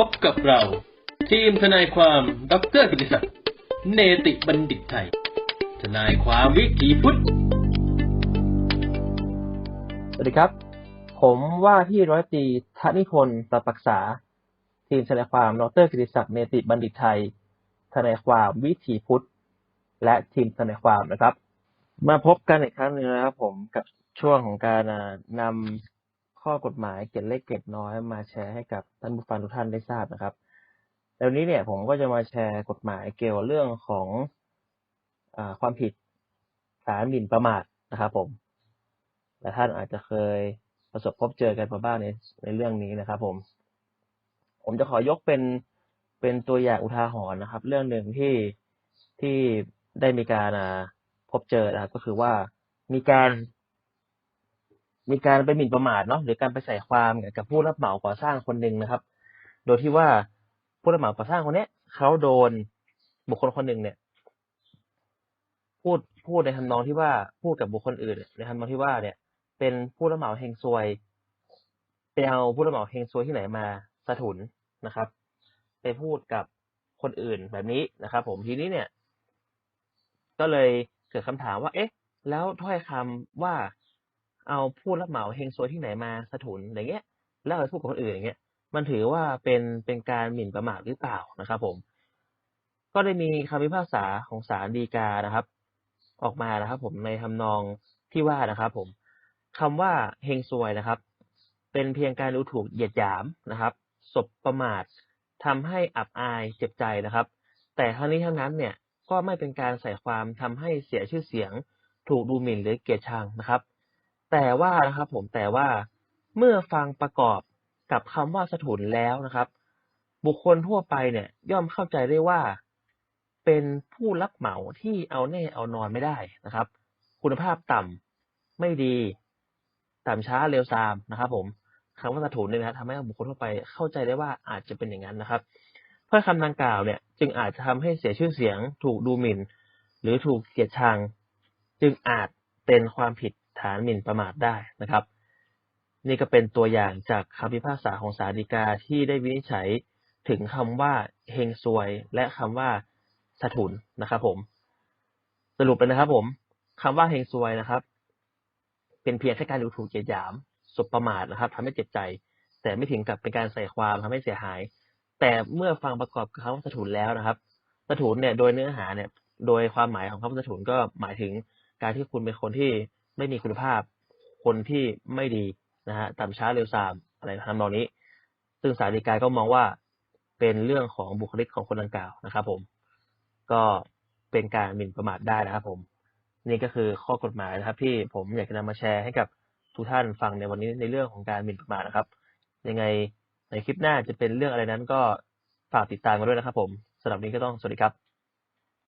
พบกับเรา ทีมทนายความดรกิติศักดิ์เนติบัณฑิตไทย ทนายความวิถีพุทธ สวัสดีครับ ผมว่าที่ร้อยตรีธนิพนธ์ประปักษา ทีมทนายความดรกิติศักดิ์เนติบัณฑิตไทย ทนายความวิถีพุทธ และทีมทนายความนะครับ มาพบกันอีกครั้งหนึ่งนะครับผมกับช่วงของการนำ ข้อกฎหมายเกร็ดเล็กเกร็ดน้อยมาแชร์ให้กับท่านผู้ฟังทุกท่านได้ทราบนะครับแล้วนี้เนี่ยผมก็จะมาแชร์กฎหมายเกี่ยวกับเรื่องของอความผิดฐานหมิ่นประมาทนะครับผมและท่านอาจจะเคยประสบพบเจอกันมาบ้างในในเรื่องนี้นะครับ ผม ผมจะขอยกเป็นเป็นตัวอย่างอุทาหรณ์นะครับ เรื่องหนึ่งที่ที่ได้มีการพบเจอนะครับก็คือว่ามีการ มีการไปหมิ่นประมาทเนาะหรือการไปใส่ความกับผู้รับเหมาก่อสร้างคนหนึ่งนะครับ โดยที่ว่าผู้รับเหมาก่อสร้างคนเนี้ยเขาโดนบุคคลคนหนึ่งเนี่ย พูดพูดในทำนองที่ว่าพูดกับบุคคลอื่น ในทำนองที่ว่าเนี่ย เป็นผู้รับเหมาเฮงซวยไปเอาผู้รับเหมาเฮงซวยที่ไหนมาสะถุนนะครับ ไปพูดกับคนอื่นแบบนี้นะครับ ผมทีนี้เนี่ย ก็เลยเกิดคำถามว่า เอ๊ะ แล้วถ้อยคำว่า เอาผู้รับเหมาเฮงซวยที่ไหนมาสะถุนอย่างเงี้ย แล้วเอาไปพูดกับคนอื่นอย่างเงี้ย มันถือว่าเป็นเป็นการหมิ่นประมาทหรือเปล่านะครับ ผม ก็ได้มีคำพิพากษาของศาลฎีกานะครับ ออกมานะครับ ผมในทำนองที่ว่านะครับ ผมคำว่าเฮงซวยนะครับ เป็นเพียงการดูถูกเหยียดหยามนะครับสบประมาททำให้อับอายเจ็บใจนะครับ แต่ทั้งนี้ทั้งนั้นเนี่ยก็ไม่เป็นการใส่ความทำให้เสียชื่อเสียง ถูกดูหมิ่นหรือเกลียดชังนะครับ แต่ว่านะครับผมแต่ว่าเมื่อฟังประกอบกับคำว่าสถุนแล้วนะครับ บุคคลทั่วไปเนี่ยย่อมเข้าใจได้ว่า เป็นผู้รับเหมาที่เอาแน่เอานอนไม่ได้นะครับ คุณภาพต่ำไม่ดี ต่ำช้าเร็วซามนะครับ ผมคำว่าสถุนเนี่ยนะทำให้บุคคลทั่วไปเข้าใจได้ว่าอาจจะเป็นอย่างนั้นนะครับเพราะคำดังกล่าวเนี่ยจึงอาจจะทำให้เสียชื่อเสียง ถูกดูหมิ่น หรือถูกเกลียดชัง จึงอาจเป็นความผิด ฐานหมิ่นประมาทได้นะครับ นี่ก็เป็นตัวอย่างจากคำพิพากษาของศาลฎีกาที่ได้วินิจฉัยถึงคำว่าเฮงซวย และคำว่าสถุนนะครับ ผม สรุปเลยนะครับ ผมคำว่าเฮงซวยนะครับ เป็นเพียงแค่การดูถูกเหยียดหยามสบประมาทนะครับทำให้เจ็บใจ แต่ไม่ถึงกับเป็นการใส่ความทำให้เสียหาย แต่เมื่อฟังประกอบกับคำว่าสถุนแล้วนะครับสถุนเนี่ยโดยเนื้อหาเนี่ย โดยความหมายของคำว่าสถุนก็หมายถึงการที่คุณเป็นคนที่ ไม่มีคุณภาพ คนที่ไม่ดีนะฮะต่ำช้าเร็วซามอะไรทำนองนี้ ซึ่งสาลฎีกาก็มองว่าเป็นเรื่องของบุคลิกของคนดังกล่าวนะครับผม ก็เป็นการหมิ่นประมาทได้นะครับผม นี่ก็คือข้อกฎหมายนะครับ ที่ผมอยากจะนำมาแชร์ให้กับทุกท่านฟังในวันนี้ในเรื่องของการหมิ่นประมาทนะครับ ยังไงในคลิปหน้าจะเป็นเรื่องอะไรนั้นก็ฝากติดตามกันด้วยนะครับผมสำหรับวันนี้ก็ต้องสวัสดีครับ